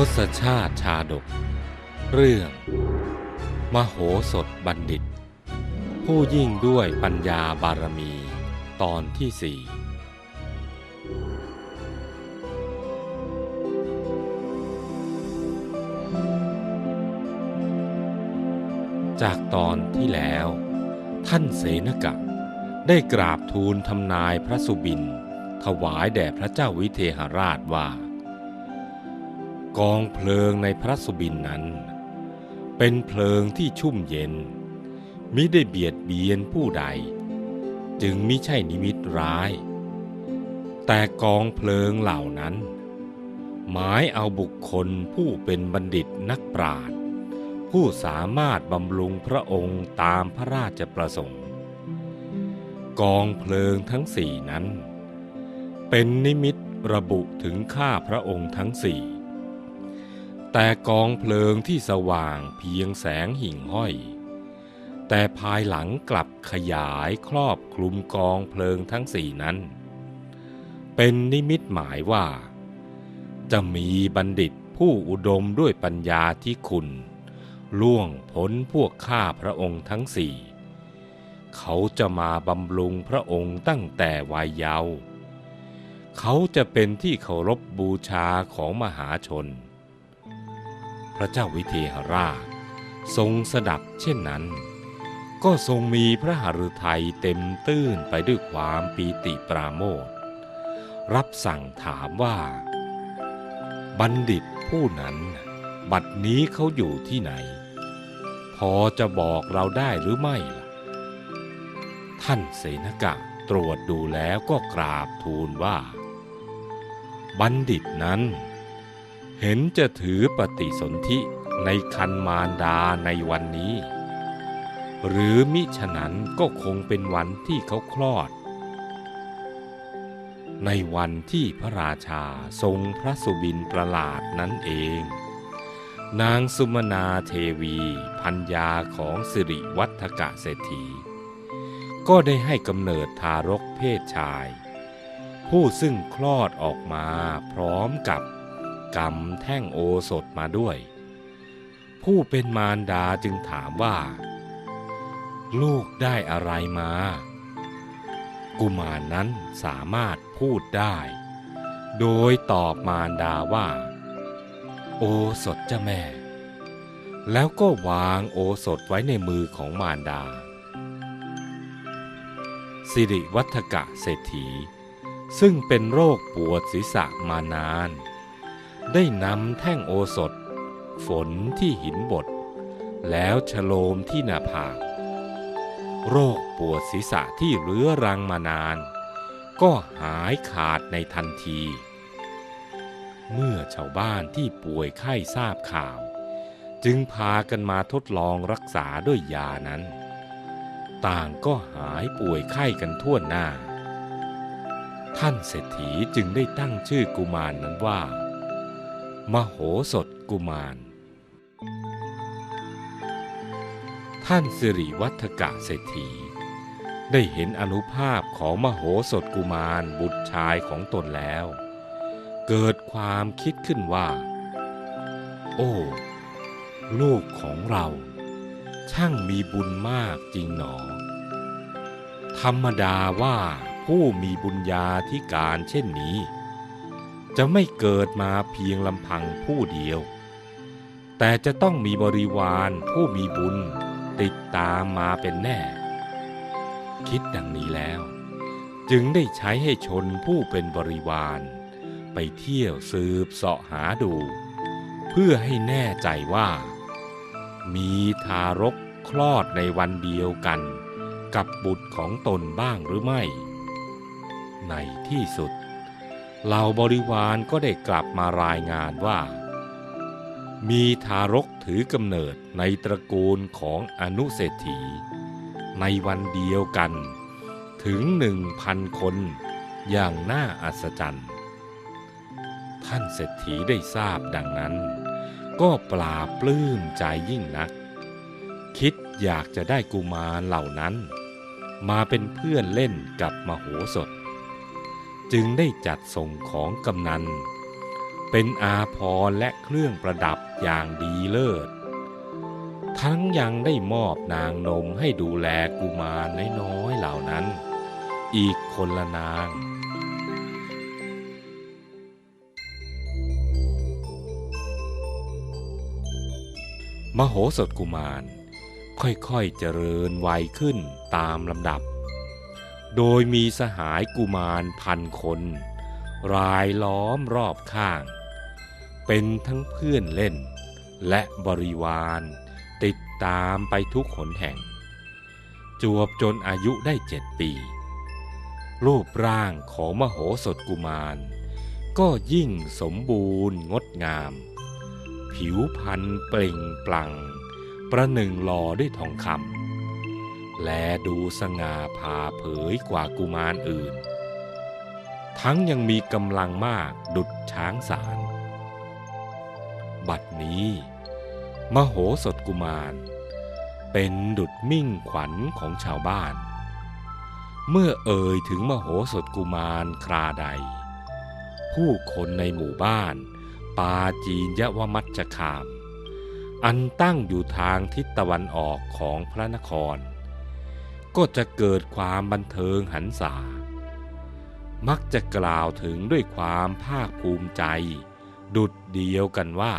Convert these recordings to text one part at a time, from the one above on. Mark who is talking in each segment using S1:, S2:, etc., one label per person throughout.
S1: ทศชาติชาดก เรื่อง มโหสถบัณฑิต ผู้ยิ่งด้วยปัญญาบารมี ตอนที่สี่จากตอนที่แล้ว ท่านเสนกะ ได้กราบทูลทำนายพระสุบิน ถวายแด่พระเจ้าวิเทหราชว่า กองเพลิงในพระสุบินนั้น เป็นเพลิงที่ชุ่มเย็น มิได้เบียดเบียนผู้ใด จึงมิใช่นิมิตร้าย แต่กองเพลิงเหล่านั้น หมายเอาบุคคลผู้เป็นบัณฑิตนักปราชญ์ผู้สามารถบำรุงพระองค์ตามพระราชประสงค์ กองเพลิงทั้งสี่นั้น เป็นนิมิตระบุถึงข้าพระองค์ทั้งสี่ แต่กองเพลิงที่สว่างเพียงแสงหิ่งห้อย แต่ภายหลังกลับขยายครอบคลุมกองเพลิงทั้งสี่นั้น เป็นนิมิตหมายว่า จะมีบัณฑิตผู้อุดมด้วยปัญญาที่คุณ ล่วงพ้นพวกข้าพระองค์ทั้งสี่ เขาจะมาบำรุงพระองค์ตั้งแต่วัยเยาว์เขาจะเป็นที่เคารพบบูชาของมหาชน พระเจ้าวิเทหราช ทรงสดับเช่นนั้น ก็ทรงมีพระหฤทัยเต็มตื้นไปด้วยความปีติปราโมทรับสั่งถามว่า บัณฑิตผู้นั้น บัดนี้เขาอยู่ที่ไหน พอจะบอกเราได้หรือไม่ล่ะ ท่านเสนกะตรวจดูแล้วก็กราบทูลว่า บัณฑิตนั้น เห็นจะถือปฏิสนธิในคันมารดาในวันนี้ หรือมิฉะนั้นก็คงเป็นวันที่เขาคลอด ในวันที่พระราชาทรงพระสุบินประหลาดนั้นเอง นางสุมนาเทวีพัญญาของสิริวัฒกะเศรษฐี ก็ได้ให้กำเนิดทารกเพศชาย ผู้ซึ่งคลอดออกมาพร้อมกับ กำแท่งโอสถมาด้วย ผู้เป็นมารดาจึงถามว่า ลูกได้อะไรมา กุมารนั้นสามารถพูดได้ โดยตอบมารดาว่า โอสถเจ้าแม่ แล้วก็วางโอสถไว้ในมือของมารดา สิริวัฒกะเศรษฐีซึ่งเป็นโรคปวดศีรษะมานาน ได้นำแท่งโอสถ ฝนที่หินบดแล้วฉโลมที่หน้าผาก โรคปวดศีรษะที่เรื้อรังมานาน ก็หายขาดในทันที เมื่อชาวบ้านที่ป่วยไข้ทราบข่าว จึงพากันมาทดลองรักษาด้วยยานั้น ต่างก็หายป่วยไข้กันทั่วหน้า ท่านเศรษฐีจึงได้ตั้งชื่อกุมารนนั้นว่า มโหสถกุมาร ท่านสิริวัฒกะเศรษฐี ได้เห็นอนุภาพของมโหสถกุมารบุตรชายของตนแล้ว เกิดความคิดขึ้นว่า โอ้ลูกของเราช่างมีบุญมากจริงหนอ ธรรมดาว่าผู้มีบุญญาธิการเช่นนี้ จะไม่เกิดมาเพียงลำพังผู้เดียว แต่จะต้องมีบริวารผู้มีบุญติดตามมาเป็นแน่ คิดดังนี้แล้ว จึงได้ใช้ให้ชนผู้เป็นบริวาร ไปเที่ยวสืบเสาะหาดู เพื่อให้แน่ใจว่า มีทารกคลอดในวันเดียวกันกับบุตรของตนบ้างหรือไม่ ในที่สุด เหล่าบริวารก็ได้กลับมารายงานว่า มีทารกถือกำเนิดในตระกูลของอนุเศรษฐี ในวันเดียวกัน ถึงหนึ่งพันคนอย่างน่าอัศจรรย์ ท่านเศรษฐีได้ทราบดังนั้น ก็ปลาปลื้มใจยิ่งนัก คิดอยากจะได้กุมารเหล่านั้น มาเป็นเพื่อนเล่นกับมโหสถ จึงได้จัดส่งของกำนัน เป็นอาภรณ์และเครื่องประดับอย่างดีเลิศ ทั้งยังได้มอบนางนมให้ดูแลกุมารน้อยๆเหล่านั้น อีกคนละนางมโหสถกุมาร ค่อยๆเจริญวัยขึ้นตามลำดับ โดยมีสหายกุมารพันคน รายล้อมรอบข้าง เป็นทั้งเพื่อนเล่น และบริวาร ติดตามไปทุกหนแห่ง จวบจนอายุได้เจ็ดปี รูปร่างของมโหสถกุมาร ก็ยิ่งสมบูรณ์งดงาม ผิวพรรณเปล่งปลั่ง ประหนึ่งหล่อด้วยทองคำ และดูสง่าผ่าเผยกว่ากุมารอื่น ทั้งยังมีกำลังมากดุดช้างสาร บัดนี้ มโหสถกุมาร เป็นดุดมิ่งขวัญของชาวบ้าน เมื่อเอ่ยถึงมโหสถกุมารคราใด ผู้คนในหมู่บ้านปาจีนยวมัจจคาม อันตั้งอยู่ทางทิศตะวันออกของพระนคร ก็จะเกิดความบันเทิงหันษา มักจะกล่าวถึงด้วยความภาคภูมิใจ ดุดเดียวกันว่า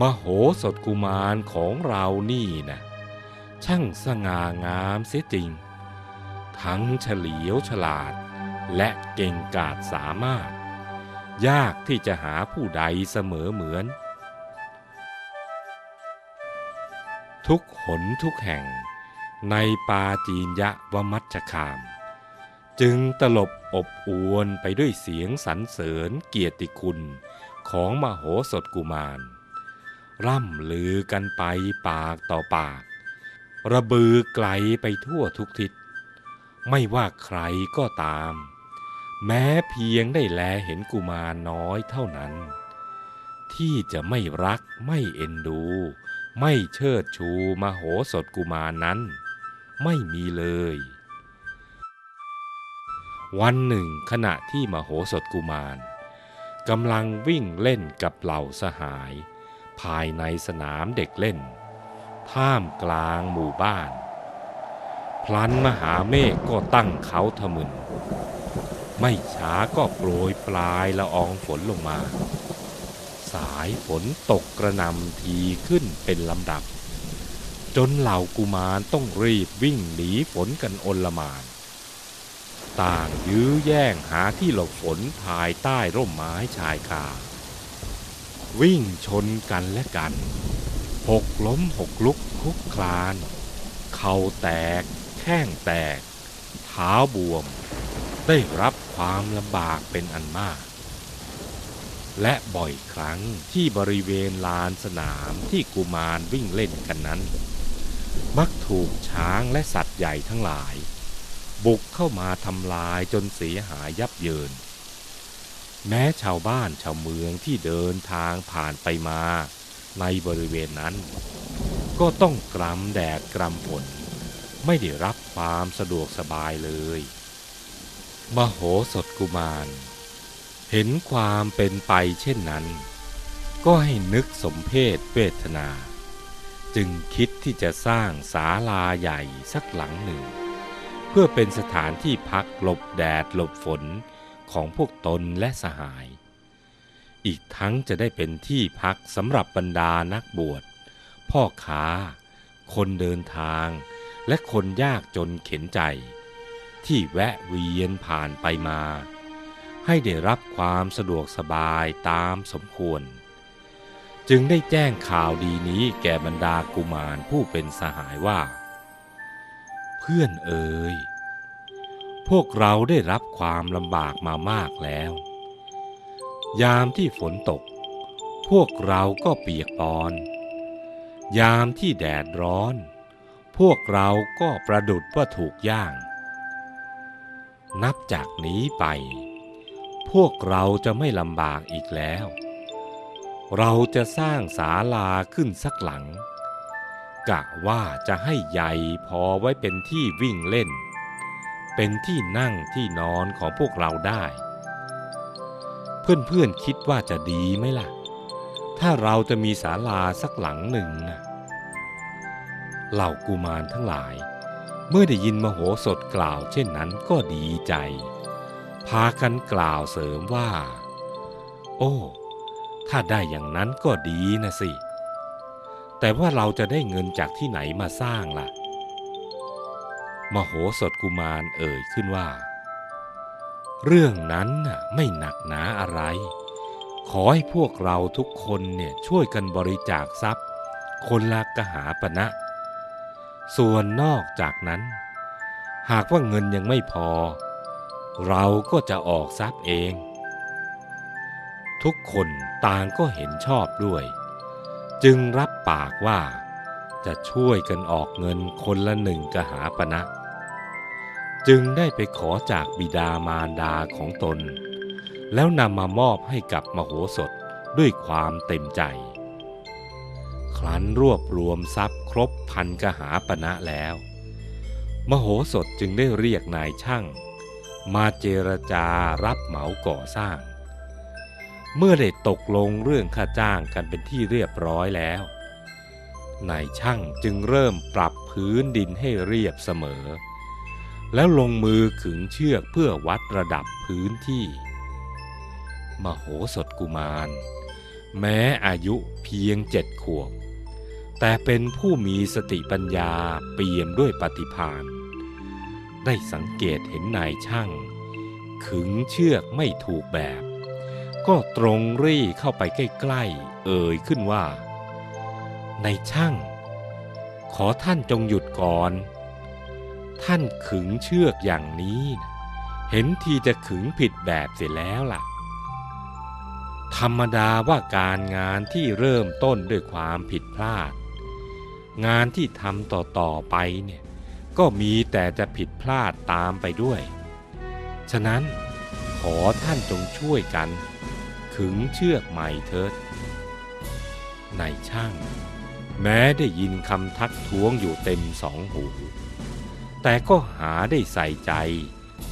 S1: มโหสถกุมารของเรานี่นะช่างสง่างามเสียจริง ทั้งเฉลียวฉลาด และเก่งกาจสามารถ ยากที่จะหาผู้ใดเสมอเหมือน ทุกหนทุกแห่ง ในปาจีนยะวมัชคาม จึงตลบอบอวนไปด้วยเสียงสรรเสริญเกียรติคุณของมโหสถกุมาร ร่ำลือกันไปปากต่อปาก ระบือไกลไปทั่วทุกทิศ ไม่ว่าใครก็ตาม แม้เพียงได้แลเห็นกุมารน้อยเท่านั้น ที่จะไม่รักไม่เอ็นดู ไม่เชิดชูมโหสถกุมารนั้น ไม่มีเลย วันหนึ่งขณะที่มโหสถกุมารกำลังวิ่งเล่นกับเหล่าสหาย ภายในสนามเด็กเล่น ท่ามกลางหมู่บ้าน พลันมหาเมฆก็ตั้งเขาทะมึน ไม่ช้าก็โปรยปลายละอองฝนลงมา สายฝนตกกระนำทีขึ้นเป็นลำดับ จนเหล่ากุมารต้องรีบวิ่งหนีฝนกันอนละมาน ต่างยื้อแย่งหาที่หลบฝนภายใต้ร่มไม้ชายคา วิ่งชนกันและกัน หกล้มหกลุกคลุกคลาน เข่าแตก แข้งแตก เท้าบวม ได้รับความลำบากเป็นอันมากและบ่อยครั้งที่บริเวณลานสนามที่กุมารวิ่งเล่นกันนั้น มักถูกช้างและสัตว์ใหญ่ทั้งหลาย บุกเข้ามาทำลายจนเสียหายยับเยิน แม้ชาวบ้านชาวเมืองที่เดินทางผ่านไปมาในบริเวณนั้น ก็ต้องกรำแดดกรำฝนไม่ได้รับความสะดวกสบายเลย มโหสถกุมาร เห็นความเป็นไปเช่นนั้น ก็ให้นึกสมเพศเวทนา จึงคิดที่จะสร้างศาลาใหญ่สักหลังหนึ่ง เพื่อเป็นสถานที่พักหลบแดดหลบฝนของพวกตนและสหาย อีกทั้งจะได้เป็นที่พักสำหรับบรรดานักบวช พ่อค้า คนเดินทาง และคนยากจนเข็นใจ ที่แวะเวียนผ่านไปมา ให้ได้รับความสะดวกสบายตามสมควร จึงได้แจ้งข่าวดีนี้แก่บรรดากุมารผู้เป็นสหายว่า เพื่อนเอ๋ยพวกเราได้รับความลำบากมามากแล้ว ยามที่ฝนตก พวกเราก็เปียกปอน ยามที่แดดร้อน พวกเราก็ประดุดว่าถูกย่าง นับจากนี้ไป พวกเราจะไม่ลำบากอีกแล้ว เราจะสร้างศาลาขึ้นสักหลัง กะว่าจะให้ใหญ่พอไว้เป็นที่วิ่งเล่น เป็นที่นั่งที่นอนของพวกเราได้ เพื่อนๆคิดว่าจะดีไหมล่ะ ถ้าเราจะมีศาลาสักหลังหนึ่งนะเหล่ากุมารทั้งหลาย เมื่อได้ยินมโหสถกล่าวเช่นนั้นก็ดีใจ พากันกล่าวเสริมว่า โอ้ ถ้าได้อย่างนั้นก็ดีนะสิ แต่ว่าเราจะได้เงินจากที่ไหนมาสร้างล่ะ มโหสถกุมารเอ่ยขึ้นว่า เรื่องนั้นน่ะไม่หนักหนาอะไร ขอให้พวกเราทุกคนเนี่ยช่วยกันบริจาคทรัพย์ คนละกหาปณะนะส่วนนอกจากนั้น หากว่าเงินยังไม่พอ เราก็จะออกทรัพย์เอง ทุกคน ต่างก็เห็นชอบด้วย จึงรับปากว่าจะช่วยกันออกเงินคนละหนึ่งกหาปณะนะ จึงได้ไปขอจากบิดามารดาของตน แล้วนำมามอบให้กับมโหสถด้วยความเต็มใจ ครั้นรวบรวมทรัพย์ครบพันกหาปณะแล้ว มโหสถจึงได้เรียกนายช่าง มาเจรจารับเหมาก่อสร้าง เมื่อได้ตกลงเรื่องค่าจ้างกันเป็นที่เรียบร้อยแล้ว นายช่างจึงเริ่มปรับพื้นดินให้เรียบเสมอ แล้วลงมือขึงเชือกเพื่อวัดระดับพื้นที่ มโหสถกุมาร แม้อายุเพียงเจ็ดขวบ แต่เป็นผู้มีสติปัญญาเปี่ยมด้วยปฏิภาณได้สังเกตเห็นนายช่าง ขึงเชือกไม่ถูกแบบ ก็ตรงรี่เข้าไปใกล้ๆ เอ่ยขึ้นว่า ในช่าง ขอท่านจงหยุดก่อน ท่านขึงเชือกอย่างนี้ เห็นทีจะขึงผิดแบบเสียแล้วล่ะ ธรรมดาว่าการงานที่เริ่มต้นด้วยความผิดพลาด งานที่ทำต่อๆไปเนี่ยก็มีแต่จะผิดพลาดตามไปด้วย ฉะนั้นขอท่านจงช่วยกัน ขึงเชือกใหม่เถิดนายช่าง แม้ได้ยินคำทักท้วงอยู่เต็มสองหู แต่ก็หาได้ใส่ใจ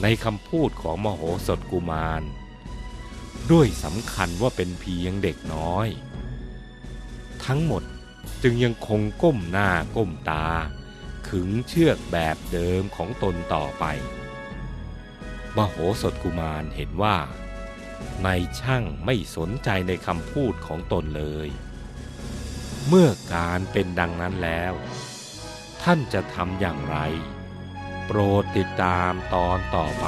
S1: ในคำพูดของมโหสถกุมาร ด้วยสำคัญว่าเป็นเพียงเด็กน้อย ทั้งหมดจึงยังคงก้มหน้าก้มตา ขึงเชือกแบบเดิมของตนต่อไป มโหสถกุมารเห็นว่า นายช่างไม่สนใจในคำพูดของตนเลย เมื่อการเป็นดังนั้นแล้ว ท่านจะทำอย่างไร โปรดติดตามตอนต่อไป